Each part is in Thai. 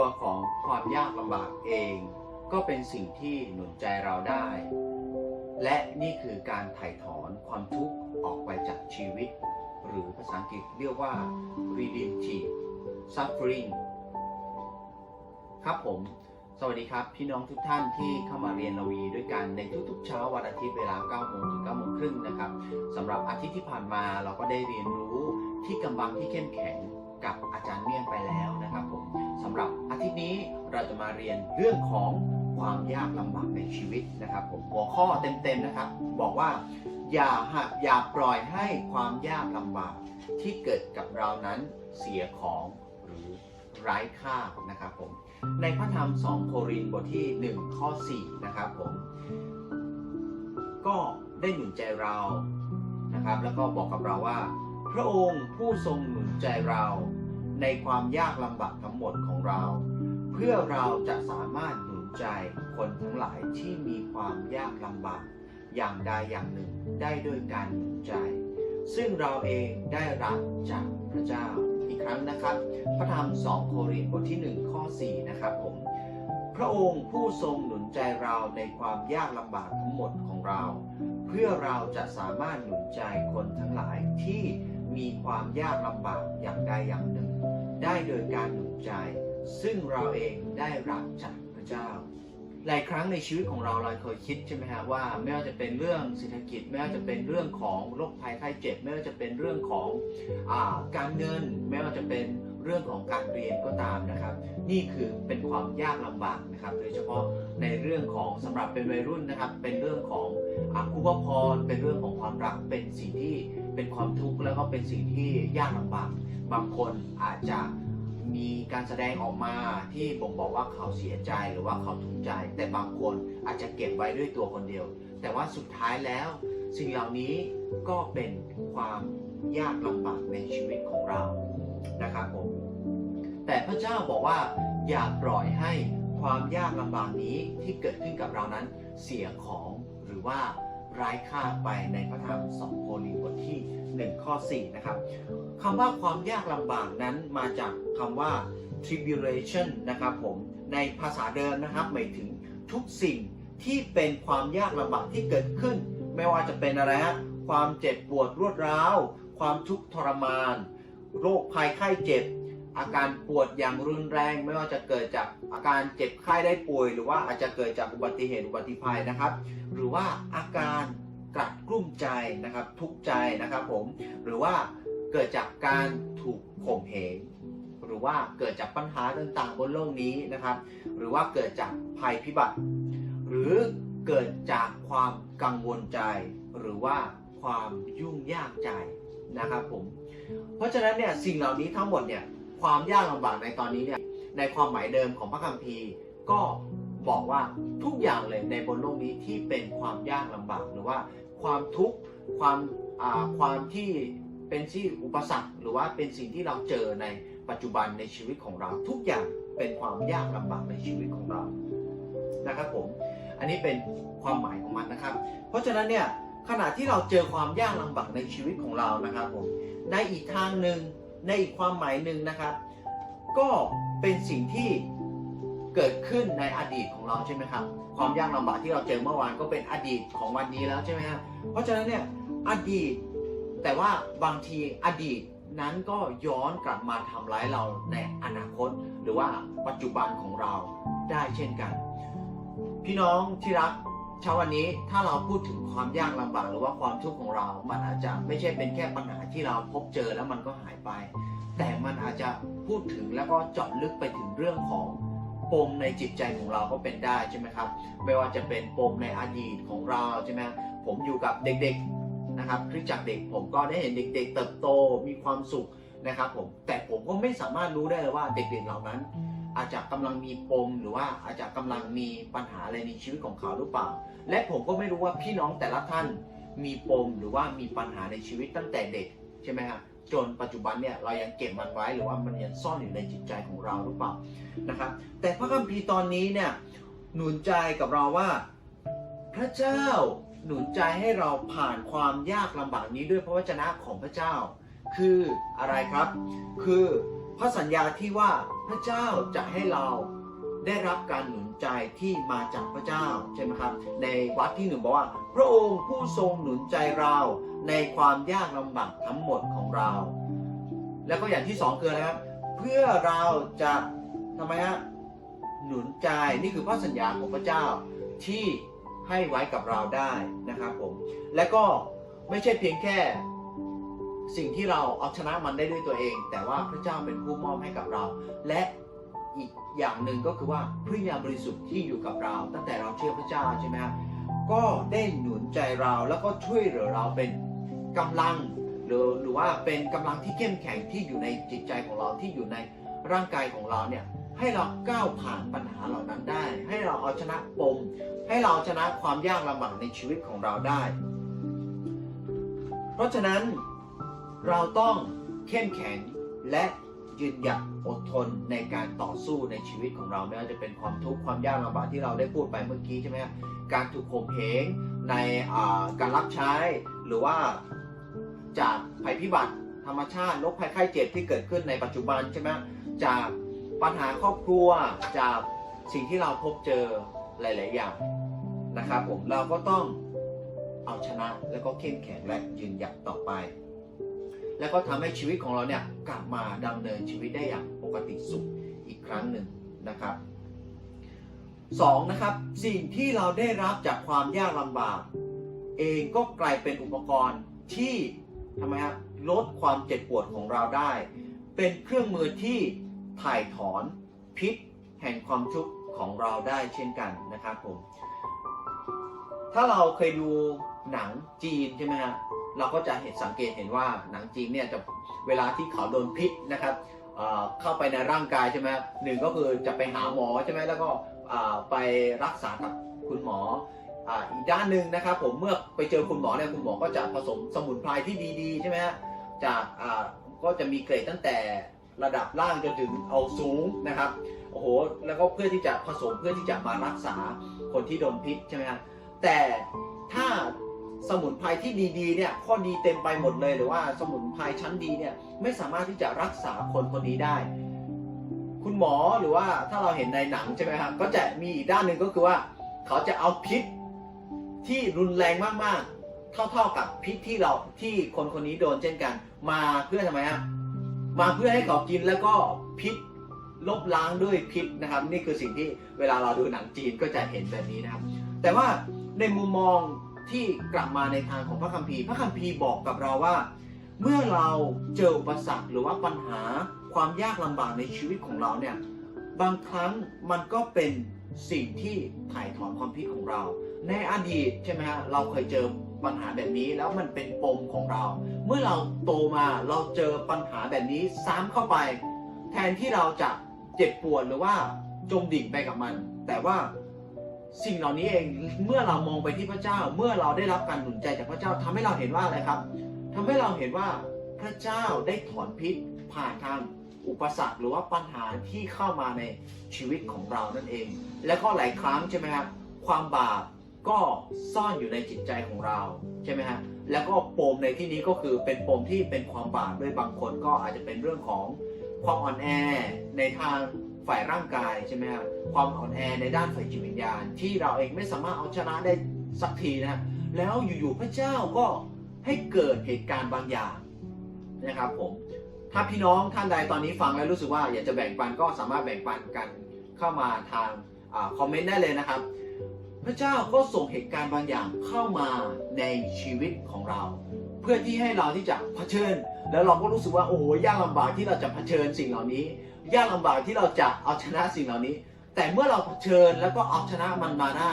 ตัวของความยากลำบากเอง ก็เป็นสิ่งที่หนุนใจเราได้ และนี่คือการถ่ายถอนความทุกข์ออกไปจากชีวิต หรือภาษาอังกฤษเรียกว่า redemptive suffering ครับผม สวัสดีครับ พี่น้องทุกท่านที่เข้ามาเรียนระวีด้วยกันในทุกๆ เช้าวันอาทิตย์เวลา9โมงถึง9โมงครึ่งนะครับสำหรับอาทิตย์ที่ผ่านมาเราก็ได้เรียนรู้ที่กำบังที่เข้มแข็งกับอาจารย์เมี่ยงไปแล้วนะครับำหรับอาทิตย์นี้เราจะมาเรียนเรื่องของความยากลำบากในชีวิตนะครับ ผมหัวข้อเต็มๆนะครับ บอกว่าอย่าหักอย่าปล่อยให้ความยากลำบากที่เกิดกับเรานั้นเสียของหรือไร้ค่านะครับผมในพระธรรม 2 โครินธ์บทที่ 1 ข้อ 4 นะครับผมก็ได้หนุนใจเรานะครับ แล้วก็บอกกับเราว่า พระองค์ผู้ทรงหนุนใจเรา ในความยากลำบากทั้งหมดของเรา เพื่อเราจะสามารถหนุนใจคนทั้งหลายที่มีความยากลำบากอย่างใดอย่างหนึ่งได้ด้วยการหนุนใจ ซึ่งเราเองได้รับจากพระเจ้าอีกครั้งนะครับ พระธรรม 2 โครินธ์บทที่ 1 ข้อ 4 นะครับผมพระองค์ผู้ทรงหนุนใจเราในความยากลำบากทั้งหมดของเรา เพื่อเราจะสามารถหนุนใจคนทั้งหลายที่ มีความยากลำบากอย่างใดอย่างหนึ่ง ได้โดยการหนุนใจ ซึ่งเราเองได้รับจากพระเจ้า หลายครั้งในชีวิตของเราเราเคยคิดใช่ไหมฮะว่าไม่ว่าจะเป็นเรื่องเศรษฐกิจไม่ว่าจะเป็นเรื่องของโรคภัยไข้เจ็บไม่ว่าจะเป็นเรื่องของอการเงิน ไม่ว่าจะเป็น เรื่องของการเรียนก็ตามนะครับ นี่คือเป็นความยากลำบากนะครับ โดยเฉพาะในเรื่องของสำหรับเป็นวัยรุ่นนะครับ เป็นเรื่องของอาคุปพรเป็นเรื่องของความรักเป็นสิ่งที่เป็นความทุกข์แล้วก็เป็นสิ่งที่ยากลำบากบางคนอาจจะมีการแสดงออกมาที่บ่งบอกว่าเขาเสียใจหรือว่าเขาทุกข์ใจ แต่บางคนอาจจะเก็บไว้ด้วยตัวคนเดียว แต่ว่าสุดท้ายแล้ว สิ่งเหล่านี้ก็เป็นความยากลำบากในชีวิตของเรา นะครับผมแต่พระเจ้าบอกว่าอย่าปล่อยให้ความยากลำบากนี้ที่เกิดขึ้นกับเรานั้นเสียของหรือว่าไร้ค่าไปในพระธรรม2โครินธ์บทที่1ข้อ4นะครับคำว่าความยากลำบากนั้นมาจากคำว่า tribulation นะครับผมในภาษาเดิมนะครับหมายถึงทุกสิ่งที่เป็นความยากลำบากที่เกิดขึ้น ไม่ว่าจะเป็นอะไรฮะความเจ็บปวดรวดร้าว ความทุกข์ทรมาน โรคภัยไข้เจ็บ อาการปวดอย่างรุนแรง ไม่ว่าจะเกิดจากอาการเจ็บไข้ได้ป่วย หรือว่าอาจจะเกิดจากอุบัติเหตุอุบัติภัยนะครับ หรือว่าอาการกลัดกลุ้มใจนะครับ ทุกใจนะครับผมหรือว่าเกิดจากการถูกข่มเหงหรือว่าเกิดจากปัญหาต่างๆ บนโลกนี้นะครับ หรือว่าเกิดจากภัยพิบัติ หรือเกิดจากความกังวลใจ หรือว่าความยุ่งยากใจนะครับผม เพราะฉะนั้นเนี่ยสิ่งเหล่านี้ทั้งหมดเนี่ยความยากลำบากในตอนนี้เนี่ยในความหมายเดิมของพระคัมภีร์ ก็บอกว่าทุกอย่างเลยในบนโลกนี้ที่เป็นความยากลำบากหรือว่าความทุกข์ความความที่เป็นที่อุปสรรค หรือว่าเป็นสิ่งที่เราเจอในปัจจุบันในชีวิตของเรา ทุกอย่างเป็นความยากลำบากในชีวิตของเรานะครับผม อันนี้เป็นความหมายของมันนะครับ เพราะฉะนั้นเนี่ย ขณะที่เราเจอความยากลำบากในชีวิตของเรานะครับผมในอีกทางหนึ่งในอีกความหมายหนึ่งนะครับ ก็เป็นสิ่งที่เกิดขึ้นในอดีตของเราใช่ไหมครับ ความยากลำบากที่เราเจอเมื่อวานก็เป็นอดีตของวันนี้แล้วใช่ไหมครับเพราะฉะนั้นเนี่ยอดีต แต่ว่าบางทีอดีตนั้นก็ย้อนกลับมาทำร้ายเราในอนาคต หรือว่าปัจจุบันของเราได้เช่นกัน พี่น้องที่รัก เช้าวันนี้ถ้าเราพูดถึงความยากลำบากหรือว่าความทุกข์ของเรา มันอาจจะไม่ใช่เป็นแค่ปัญหาที่เราพบเจอแล้วมันก็หายไป แต่มันอาจจะพูดถึงแล้วก็เจาะลึกไปถึงเรื่องของปมในจิตใจของเราก็เป็นได้ใช่ไหมครับ ไม่ว่าจะเป็นปมในอดีตของเราใช่ไหมผมอยู่กับเด็กๆนะครับคริสจักเด็กผมก็ได้เห็นเด็ก ๆ เติบโตมีความสุขนะครับผมแต่ผมก็ไม่สามารถรู้ได้เลยว่าเด็กๆเหล่านั้น อาจจะกำลังมีปมหรือว่าอาจจะกำลังมีปัญหาอะไรในชีวิตของเขาหรือเปล่า และผมก็ไม่รู้ว่าพี่น้องแต่ละท่านมีปมหรือว่ามีปัญหาในชีวิตตั้งแต่เด็กใช่ไหมฮะจนปัจจุบันเนี่ยเรายังเก็บมันไว้หรือว่ามันยังซ่อนอยู่ในจิตใจของเราหรือเปล่านะครับแต่พระคัมภีร์ตอนนี้เนี่ยหนุนใจกับเราว่า พระเจ้าหนุนใจให้เราผ่านความยากลำบากนี้ด้วยพระวจนะของพระเจ้า คืออะไรครับ คือ พระสัญญาที่ว่าพระเจ้าจะให้เราได้รับการหนุนใจที่มาจากพระเจ้าใช่ไหมครับ ในวัดที่หนึ่งบอกว่า พระองค์ผู้ทรงหนุนใจเราในความยากลำบากทั้งหมดของเรา แล้วก็อย่างที่สองคืออะไรครับ เพื่อเราจะทำไมฮะหนุนใจนี่คือพระสัญญาของพระเจ้าที่ให้ไว้กับเราได้นะครับผม และก็ไม่ใช่เพียงแค่ สิ่งที่เราเอาชนะมันได้ด้วยตัวเอง แต่ว่าพระเจ้าเป็นผู้มอบให้กับเรา และอีกอย่างหนึ่งก็คือว่าพระวิญญาบริสุทธิ์ที่อยู่กับเรา ตั้งแต่เราเชื่อพระเจ้าใช่ไหมครับก็ได้หนุนใจเราแล้วก็ช่วยเหลือเราเป็นกำลังหรือหรือว่าเป็นกำลังที่เข้มแข็งที่อยู่ในจิตใจของเราที่อยู่ในร่างกายของเราเนี่ยให้เราก้าวผ่านปัญหาเหล่านั้นได้ ให้เราเอาชนะปม ให้เราชนะความยากลำบากในชีวิตของเราได้ เพราะฉะนั้น เราต้องเข้มแข็งและยืนหยัดอดทนในการต่อสู้ในชีวิตของเราไม่ว่าจะเป็นความทุกข์ความยากลำบากที่เราได้พูดไปเมื่อกี้ใช่ไหมครับการถูกข่มเหงในการรับใช้ หรือว่าจากภัยพิบัติธรรมชาติโรคภัยไข้เจ็บที่เกิดขึ้นในปัจจุบันใช่ไหมจากปัญหาครอบครัวจากสิ่งที่เราพบเจอหลาย ๆ อย่างนะครับผมเราก็ต้องเอาชนะแล้วก็เข้มแข็งและยืนหยัดต่อไป แล้วก็ทำให้ชีวิตของเราเนี่ยกลับมาดำเนินชีวิตได้อย่างปกติสุขอีกครั้งหนึ่งนะครับสองนะครับสิ่งที่เราได้รับจากความยากลำบาก เองก็กลายเป็นอุปกรณ์ที่ทำไมฮะลดความเจ็บปวดของเราได้ เป็นเครื่องมือที่ถ่ายถอนพิษแห่งความทุกข์ของเราได้เช่นกันนะครับผมถ้าเราเคยดูหนังจีนใช่ไหมฮะ เราก็จะเห็นสังเกตเห็นว่าหนังจีนเนี่ยจะเวลาที่เขาโดนพิษนะครับเข้าไปในร่างกายใช่ไหมหนึ่งก็คือจะไปหาหมอใช่ไหมแล้วก็ไปรักษากับคุณหมออีกด้านหนึ่งนะครับผมเมื่อไปเจอคุณหมอเนี่ยคุณหมอก็จะผสมสมุนไพรที่ดีๆใช่ไหมฮะจากก็จะมีเกรดตั้งแต่ระดับล่างจนถึงเอาสูงนะครับโอ้โหแล้วก็เพื่อที่จะผสมเพื่อที่จะมารักษาคนที่โดนพิษใช่ไหมฮะแต่ถ้า สมุนไพรที่ดีๆเนี่ยข้อดีเต็มไปหมดเลยหรือว่าสมุนไพรชั้นดีเนี่ยไม่สามารถที่จะรักษาคนคนนี้ได้ คุณหมอหรือว่าถ้าเราเห็นในหนังใช่ไหมครับก็จะมีอีกด้านหนึ่งก็คือว่า เขาจะเอาพิษที่รุนแรงมากๆ เท่าๆกับพิษที่เราที่คนคนนี้โดนเช่นกัน มาเพื่อทำไมฮะมาเพื่อให้เขากินแล้วก็พิษลบล้างด้วยพิษนะครับ นี่คือสิ่งที่เวลาเราดูหนังจีนก็จะเห็นแบบนี้นะครับ แต่ว่าในมุมมอง ที่กลับมาในทางของพระคัมภีร์ พระคัมภีร์บอกกับเราว่า เมื่อเราเจออุปสรรคหรือว่าปัญหาความยากลำบากในชีวิตของเราเนี่ยบางครั้งมันก็เป็นสิ่งที่ถ่ายถอนความพิษของเรา ในอดีตใช่ไหมฮะเราเคยเจอปัญหาแบบนี้แล้วมันเป็นปมของเรา เมื่อเราโตมาเราเจอปัญหาแบบนี้ซ้ำเข้าไป แทนที่เราจะเจ็บปวดหรือว่าจมดิ่งไปกับมัน แต่ว่า สิ่งเหล่านี้เองเมื่อเรามองไปที่พระเจ้า เมื่อเราได้รับการหนุนใจจากพระเจ้าทำให้เราเห็นว่าอะไรครับทำให้เราเห็นว่าพระเจ้าได้ถอนพิษผ่านทางอุปสรรคหรือว่าปัญหาที่เข้ามาในชีวิตของเรานั่นเอง และก็หลายครั้งใช่ไหมครับความบาปก็ซ่อนอยู่ในจิตใจของเราใช่ไหมฮะแล้วก็ปมในที่นี้ก็คือเป็นปมที่เป็นความบาปด้วยบางคนก็อาจจะเป็นเรื่องของความอ่อนแอในทาง ฝ่ายร่างกายใช่ไหมครับความอ่อนแอในด้านฝ่ายจิตวิญญาณ ที่เราเองไม่สามารถเอาชนะได้สักทีนะแล้วอยู่ๆพระเจ้าก็ให้เกิดเหตุการณ์บางอย่างนะครับผมถ้าพี่น้องท่านใดตอนนี้ฟังแล้วรู้สึกว่าอยากจะแบ่งปันก็สามารถแบ่งปันกันเข้ามาทางอคอมเมนต์ได้เลยนะครับ พระเจ้าก็ส่งเหตุการณ์บางอย่างเข้ามาในชีวิตของเรา เพื่อที่ให้เราที่จะเผชิญ แล้วเราก็รู้สึกว่าโอ้โหยากลำบากที่เราจะเผชิญสิ่งเหล่านี้ ยากลำบากที่เราจะเอาชนะสิ่งเหล่านี้ แต่เมื่อเราเผชิญแล้วก็เอาชนะมันมาได้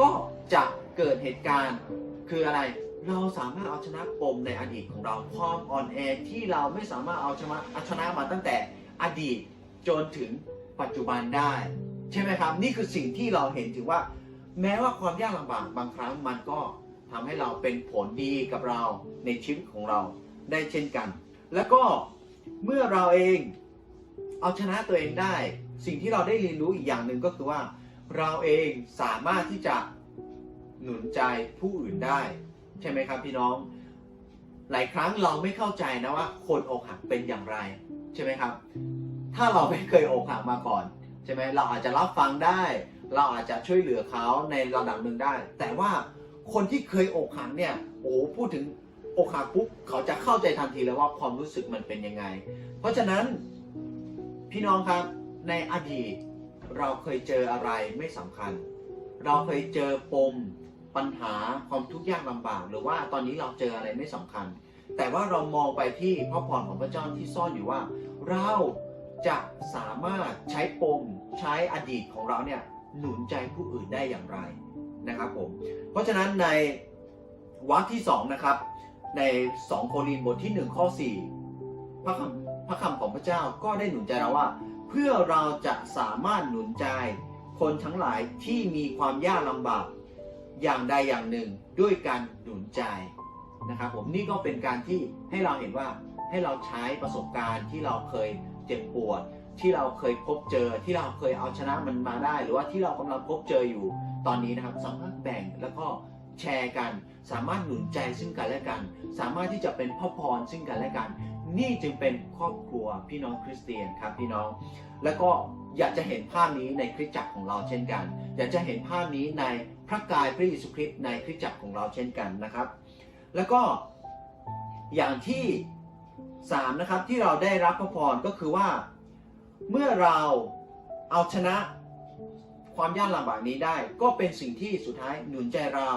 ก็จะเกิดเหตุการณ์คืออะไร เราสามารถเอาชนะปมในอดีตของเราความอ่อนแอที่เราไม่สามารถเอาชนะเอาชนะมาตั้งแต่อดีตจนถึงปัจจุบันได้ ใช่ไหมครับ นี่คือสิ่งที่เราเห็นถึงว่า แม้ว่าความยากลำบากบางครั้งมันก็ทำให้เราเป็นผลดีกับเราในชีวิตของเราได้เช่นกัน แล้วก็เมื่อเราเอง เอาชนะตัวเองได้ สิ่งที่เราได้เรียนรู้อีกอย่างหนึ่งก็คือว่า เราเองสามารถที่จะหนุนใจผู้อื่นได้ ใช่ไหมครับพี่น้อง หลายครั้งเราไม่เข้าใจนะว่า คนอกหักเป็นอย่างไร ใช่ไหมครับ ถ้าเราไม่เคยอกหักมาก่อนใช่ไหมเราอาจจะรับฟังได้ เราอาจจะช่วยเหลือเขาในระดับหนึ่งได้ แต่ว่าคนที่เคยอกหักเนี่ยโอ้พูดถึงอกหักปุ๊บเขาจะเข้าใจทันทีเลยว่าความรู้สึกมันเป็นยังไง เพราะฉะนั้น พี่น้องครับในอดีตเราเคยเจออะไรไม่สำคัญ เราเคยเจอปมปัญหาความทุกข์ยากลำบาก หรือว่าตอนนี้เราเจออะไรไม่สำคัญ แต่ว่าเรามองไปที่พระพรของพระเจ้าที่ซ่อนอยู่ว่า เราจะสามารถใช้ปมใช้อดีตของเราเนี่ยหนุนใจผู้อื่นได้อย่างไรนะครับผมเพราะฉะนั้นในวรรคที่2นะครับใน 2 โครินธ์บทที่ 1 ข้อ 4 พระคำ ระคำของพระเจ้าก็ได้หนุนใจเราว่า เพื่อเราจะสามารถหนุนใจ คนทั้งหลายที่มีความยากลำบากอย่างใดอย่างหนึ่งด้วยการหนุนใจนะครับผมนี่ก็เป็นการที่ให้เราเห็นว่าให้เราใช้ประสบการณ์ที่เราเคยเจ็บปวด ที่เราเคยพบเจอที่เราเคยเอาชนะมันมาได้ หรือว่าที่เรากำลังพบเจออยู่ตอนนี้นะครับ สามารถแบ่งแล้วก็แชร์กัน สามารถหนุนใจซึ่งกันและกัน สามารถที่จะเป็นพ่อพรซึ่งกันและกัน นี่จึงเป็นครอบครัวพี่น้องคริสเตียนครับพี่น้อง แล้วก็อยากจะเห็นภาพนี้ในคริสตจักรของเราเช่นกัน อยากจะเห็นภาพนี้ในพระกายพระเยซูคริสต์ในคริสตจักรของเราเช่นกันนะครับ แล้วก็อย่างที่สามนะครับที่เราได้รับพระพรก็คือว่า เมื่อเราเอาชนะความยากลำบากนี้ได้ ก็เป็นสิ่งที่สุดท้ายหนุนใจเรา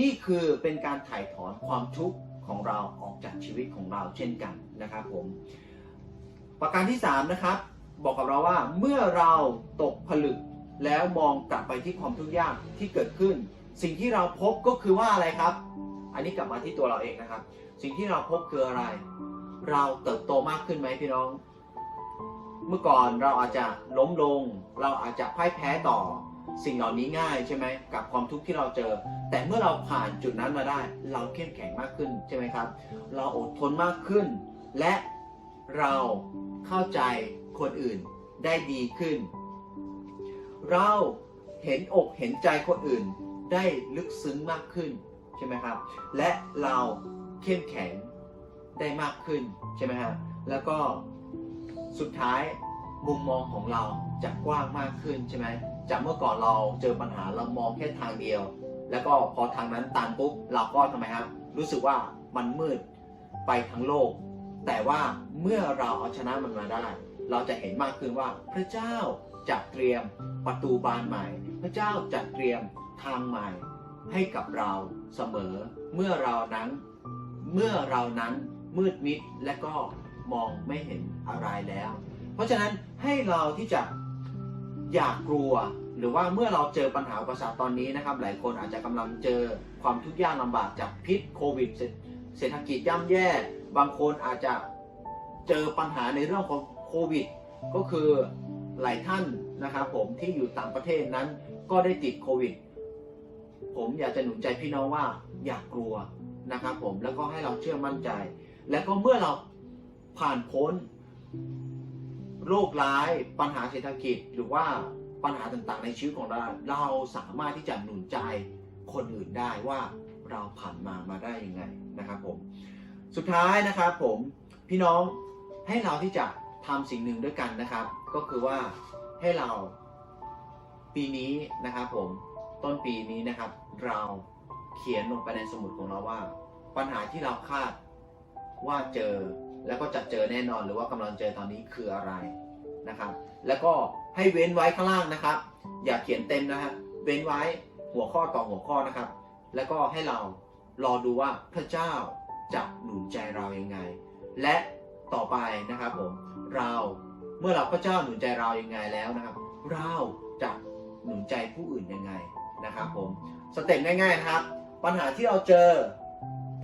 นี่คือเป็นการถ่ายถอนความทุกข์ ของเราออกจากชีวิตของเราเช่นกันนะครับผม ประการที่ 3 นะครับ บอกกับเราว่าเมื่อเราตกผลึกแล้วมองกลับไปที่ความทุกข์ยากที่เกิดขึ้น สิ่งที่เราพบก็คือว่าอะไรครับ อันนี้กลับมาที่ตัวเราเองนะครับ สิ่งที่เราพบคืออะไร เราเติบโตมากขึ้นไหมพี่น้อง เมื่อก่อนเราอาจจะล้มลง เราอาจจะพ่ายแพ้ต่อ สิ่งเหล่านี้ง่ายใช่ไหมกับความทุกข์ที่เราเจอ แต่เมื่อเราผ่านจุดนั้นมาได้ เราเข้มแข็งมากขึ้นใช่ไหมครับ เราอดทนมากขึ้น และเราเข้าใจคนอื่นได้ดีขึ้น เราเห็นอกเห็นใจคนอื่นได้ลึกซึ้งมากขึ้นใช่ไหมครับ และเราเข้มแข็งได้มากขึ้นใช่ไหมครับแล้วก็สุดท้ายมุมมองของเราจะกว้างมากขึ้นใช่ไหม จากเมื่อก่อนเราเจอปัญหาเรามองแค่ทางเดียว แล้วก็พอทางนั้นตันปุ๊บเราก็ทำไมครับรู้สึกว่ามันมืดไปทั้งโลก แต่ว่าเมื่อเราเอาชนะมันมาได้ เราจะเห็นมากขึ้นว่าพระเจ้าจะเตรียมประตูบานใหม่ พระเจ้าจะเตรียมทางใหม่ให้กับเราเสมอ เมื่อเรานั้นเมื่อเรานั้นมืดมิดและก็มองไม่เห็นอะไรแล้ว เพราะฉะนั้นให้เราที่จะ อย่ากกลัว หรือว่าเมื่อเราเจอปัญหาอุปสรรคตอนนี้นะครับ หลายคนอาจจะกำลังเจอความทุกข์ยากลำบากจากพิษโควิด เศรษฐกิจย่ำแย่ บางคนอาจจะเจอปัญหาในเรื่องของโควิด ก็คือหลายท่านนะครับผมที่อยู่ต่างประเทศนั้นก็ได้ติดโควิด ผมอยากจะหนุนใจพี่น้องว่าอย่ากกลัวนะครับผมแล้วก็ให้เราเชื่อมั่นใจ แล้วก็เมื่อเราผ่านพ้น โรคร้ายปัญหาเศรษฐกิจหรือว่าปัญหาต่างๆ ในชีวิตของเรา เราสามารถที่จะหนุนใจคนอื่นได้ว่าเราผ่านมามาได้ยังไงนะครับผมสุดท้ายนะครับผมพี่น้องให้เราที่จะทำสิ่งหนึ่งด้วยกันนะครับ ก็คือว่าให้เราปีนี้นะครับผมต้นปีนี้นะครับ เราเขียนลงไปในสมุดของเราว่า ปัญหาที่เราคาดว่าเจอ แล้วก็จะเจอแน่นอนหรือว่ากำลังเจอตอนนี้คืออะไรนะครับ แล้วก็ให้เว้นไว้ข้างล่างนะครับ อย่าเขียนเต็มนะฮะเว้นไว้หัวข้อต่อหัวข้อนะครับ แล้วก็ให้เรารอดูว่าพระเจ้าจะหนุนใจเรายังไง และต่อไปนะครับผมเราเมื่อเราพระเจ้าหนุนใจเรายังไงแล้วนะครับ เราจะหนุนใจผู้อื่นยังไงนะครับผมสเต็ปง่ายๆนะครับ ปัญหาที่เราเจอ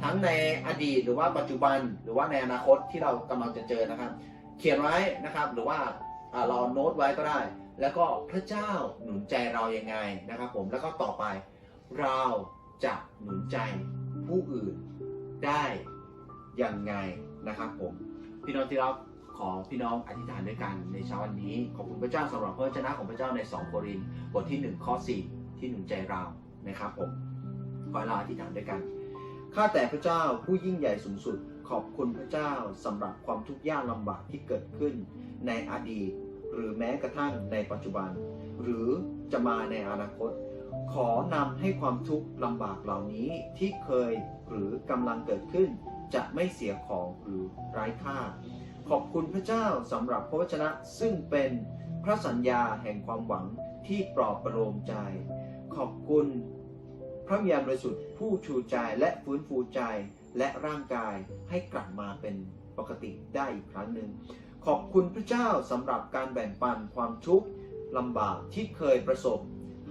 ทั้งในอดีตหรือว่าปัจจุบันหรือว่าในอนาคตที่เรากำลังจะเจอนะครับ เขียนไว้นะครับหรือว่าเราโน้ตไว้ก็ได้ แล้วก็พระเจ้าหนุนใจเรายังไงนะครับ ผมแล้วก็ต่อไปเราจะหนุนใจผู้อื่นได้ยังไงนะครับผมพี่น้องที่รักขอพี่น้องอธิษฐานด้วยกันในเช้าวันนี้ ขอบคุณพระเจ้าสำหรับพระวจนะของพระเจ้าใน 2 โครินธ์บทที่ 1 ข้อ 4 ที่หนุนใจเรานะครับผมขอเราอธิษฐานด้วยกัน ข้าแต่พระเจ้าผู้ยิ่งใหญ่สูงสุด ขอบคุณพระเจ้าสำหรับความทุกข์ยากลำบากที่เกิดขึ้น ในอดีต หรือแม้กระทั่งในปัจจุบัน หรือจะมาในอนาคต ขอนำให้ความทุกข์ลำบากเหล่านี้ที่เคยหรือกำลังเกิดขึ้น จะไม่เสียของหรือไร้ค่า ขอบคุณพระเจ้าสำหรับพระวจนะซึ่งเป็นพระสัญญาแห่งความหวังที่ปลอบประโลมใจ ขอบคุณ ระวิญญาณบริสุทธิ์ผู้ชูใจและฟื้นฟูใจและร่างกายให้กลับมาเป็นปกติได้อีกครั้งหนึ่ง ขอบคุณพระเจ้าสำหรับการแบ่งปันความทุกข์ลำบากที่เคยประสบ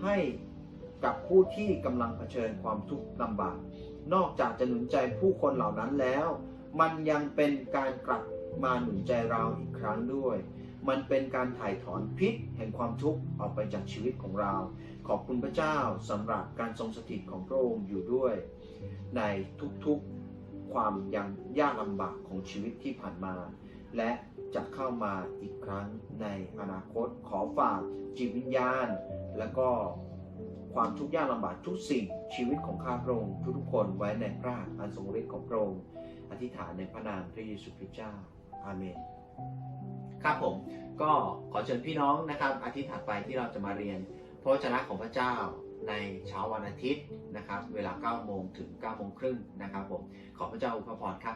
ให้กับผู้ที่กำลังเผชิญความทุกข์ลำบาก นอกจากจะหนุนใจผู้คนเหล่านั้นแล้ว มันยังเป็นการกลับมาหนุนใจเราอีกครั้งด้วย มันเป็นการถ่ายถอนพิษแห่งความทุกข์ออกไปจากชีวิตของเรา ขอบคุณพระเจ้าสำหรับการทรงสถิตของพระองค์อยู่ด้วย ในทุกๆความยังยากลำบากของชีวิตที่ผ่านมา และจะเข้ามาอีกครั้งในอนาคตขอฝากจิตวิญญาณ และก็ความทุกข์ยากลำบากทุกสิ่งชีวิตของข้าพระองค์ทุกๆคนไว้ในพระอันทรงฤทธิ์ของพระองค์อธิษฐานในพระนามพระเยซูคริสต์เจ้าอาเมน ครับผมก็ขอเชิญพี่น้องนะครับ อาทิตย์ถัดไปที่เราจะมาเรียน พระวจนะของพระเจ้าในเช้าวันอาทิตย์นะครับ เวลา 9 โมงถึง 9 โมงครึ่งนะครับผม ขอพระเจ้าอวยพรครับ